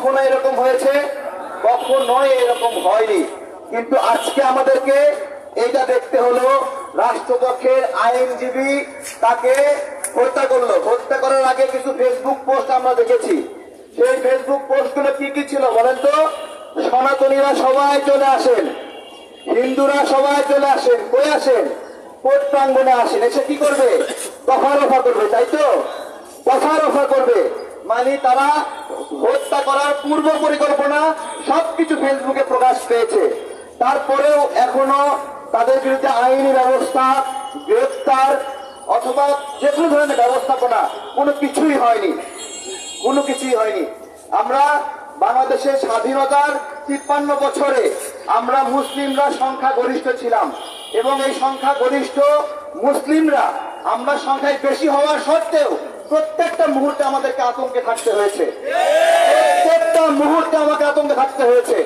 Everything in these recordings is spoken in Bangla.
কখনো এরকম হয়েছে? কখনোই এরকম হয়নি। কিন্তু আজকে আমাদেরকে এটা দেখতে হলো, রাষ্ট্রপক্ষের আইনজীবী তাকে হত্যা করল। হত্যা করার আগে কিছু ফেসবুক পোস্ট আমরা দেখেছি। সেই ফেসবুক পোস্টগুলো কি কি ছিল বলেন তো? সনাতনীরা সবাই চলে আসেন। হিন্দুরা সবাই চলে আসেন। কই আসেন? কোর্ট প্রাঙ্গনে আসেন। এসে কি করবে? দফা রফা করবে, তাই তো? দফা রফা করবে। মানে তারা হত্যা করার পূর্ব পরিকল্পনা সবকিছু ফেসবুকে প্রকাশ পেয়েছে। তারপরেও এখনও তাদের বিরুদ্ধে আইনি ব্যবস্থা গ্রেফতার অথবা যে কোনো ধরনের ব্যবস্থাপনা কোনো কিছুই হয়নি। কোনো কিছুই হয়নি। আমরা বাংলাদেশের স্বাধীনতার তিপ্পান্ন বছরে আমরা মুসলিমরা সংখ্যা গরিষ্ঠ ছিলাম এবং এই সংখ্যা গরিষ্ঠ মুসলিমরা আমরা সংখ্যায় বেশি হওয়ার সত্ত্বেও প্রত্যেকটা মুহূর্তে আমাদেরকে আতঙ্কে থাকতে হয়েছে। প্রত্যেকটা মুহূর্তে আমাকে আতঙ্কে থাকতে হয়েছে।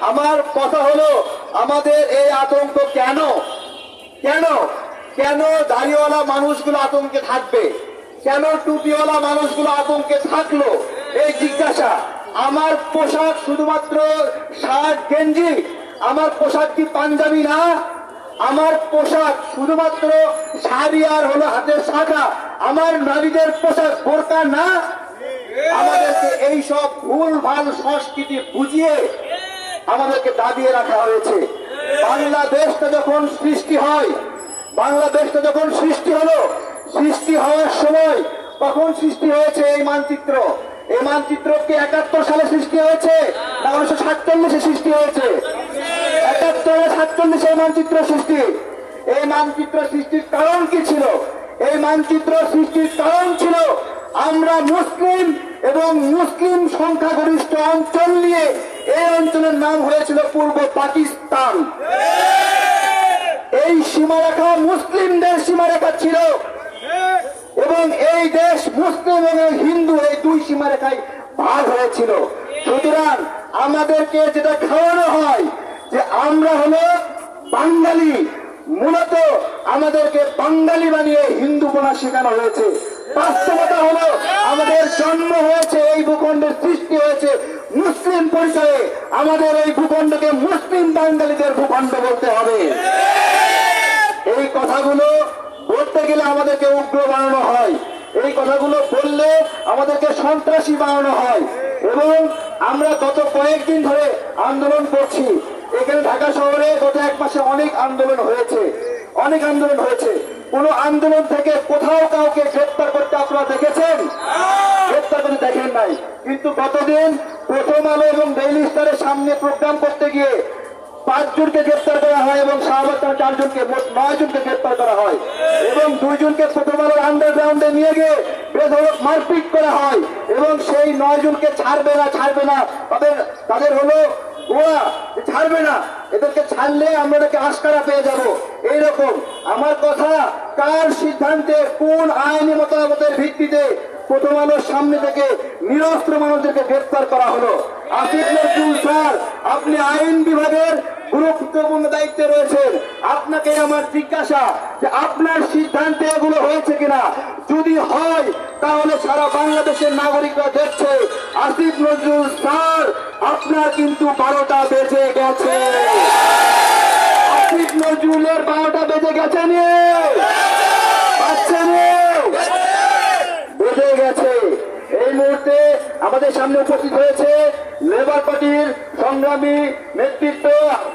আমার কথা হলো, আমাদের এই আতঙ্ক কেন? কেন? কেন দাড়িওয়ালা মানুষগুলো আতঙ্কে থাকবে? কেন টুপিওয়ালা মানুষগুলো আতঙ্কে থাকল? এই জিজ্ঞাসা। আমার পোশাক শুধুমাত্র শার্ট, গেঞ্জি? আমার পোশাক কি পাঞ্জাবি না? আমার পোশাক শুধুমাত্র শাড়ি আর হলো হাতের শাখা আমার নারীদের পোশাক বোরকা না? আমাদেরকে এই সব ভুল, ভালো সংস্কৃতি বুঝিয়ে আমাদেরকে দাবিয়ে রাখা হয়েছে। বাংলাদেশটা যখন সৃষ্টি হয়, বাংলাদেশটা যখন সৃষ্টি হলো, সৃষ্টি হওয়ার সময় তখন সৃষ্টি হয়েছে এই মানচিত্র? এই মানচিত্র কি একাত্তর সালে সৃষ্টি হয়েছে, না উনিশশো সাতচল্লিশে সৃষ্টি হয়েছে? একাত্তরে সাতচল্লিশে এই মানচিত্র সৃষ্টি? এই মানচিত্র সৃষ্টির কারণ কি ছিল? এই মানচিত্র সৃষ্টির কারণ ছিল, আমরা মুসলিম এবং মুসলিম সংখ্যাগরিষ্ঠ অঞ্চল নিয়ে এই অঞ্চলের নাম হয়েছিল পূর্ব পাকিস্তান। এই সীমারেখা মুসলিমদের সীমারেখা ছিল। এবং এই দেশ মুসলিম এবং হিন্দু এই দুই সীমারেখায় ভাগ হয়েছিল। সুতরাং আমাদেরকে যেটা খাওয়ানো হয় যে আমরা হলো বাঙালি। মূলত আমাদেরকে বাঙালি বানিয়ে হিন্দু বোনা শেখানো হয়েছে। বাস্তবতা হলো, আমাদের জন্ম হয়েছে, এই ভূখণ্ডের সৃষ্টি হয়েছে মুসলিম পরিচয়ে আমাদের এই ভূখণ্ডকে মুসলিম বাঙালিদের ভূখণ্ড বলতে হবে। এই কথাগুলো বলতে গেলে আমাদেরকে উগ্র বানানো হয়। এই কথাগুলো বললে আমাদেরকে সন্ত্রাসী বানানো হয়। এবং আমরা গত কয়েকদিন ধরে আন্দোলন করছি। এখানে ঢাকা শহরে গত এক মাসে অনেক আন্দোলন হয়েছে। অনেক আন্দোলন হয়েছে। কোন আন্দোলন থেকে কোথাও কাউকে গ্রেপ্তার করতে আপনারা দেখেছেন? গ্রেপ্তার করতে দেখেন নাই। কিন্তু গতদিন প্রথম আলো এবং ডেইলি স্টারের সামনে প্রোগ্রাম করতে গিয়ে পাঁচজনকে গ্রেপ্তার করা হয় এবং শাহবাগ চারজনকে, মোট নয় জনকে গ্রেপ্তার করা হয়। এবং দুইজনকে প্রথম আলোর আন্ডারগ্রাউন্ডে নিয়ে গিয়ে বেধরক মারপিট করা হয়। এবং সেই নয় জনকে ছাড়বে না ছাড়বে না। তাদের তাদের হলো ওরা ছাড়বে না। এদেরকে ছাড়লে আমরা এটাকে পেয়ে যাব। এইরকম। আমার কথা, কার সিদ্ধান্তে, কোন আইনি মতামতের ভিত্তিতে প্রথম আলোর সামনে থেকে নিরস্ত্র মানুষদেরকে গ্রেপ্তার করা হলো? আসিফ নজরুল স্যার, আপনি আইন বিভাগের গুরুত্বপূর্ণ দায়িত্বে রয়েছেন। আপনাকে আমার জিজ্ঞাসা যে আপনার সিদ্ধান্তে এগুলো হয়েছে কিনা? যদি হয়, তাহলে সারা বাংলাদেশের নাগরিকরা দেখছে, আসিফ নজরুল স্যার, আপনার কিন্তু বারোটা বেজে গেছে। আসিফ নজরুলের বারোটা বেজে গেছে বেঁধে গেছে। এই মুহূর্তে আমাদের সামনে উপস্থিত হয়েছে লেবার পার্টির সংগ্রামী নেতৃত্ব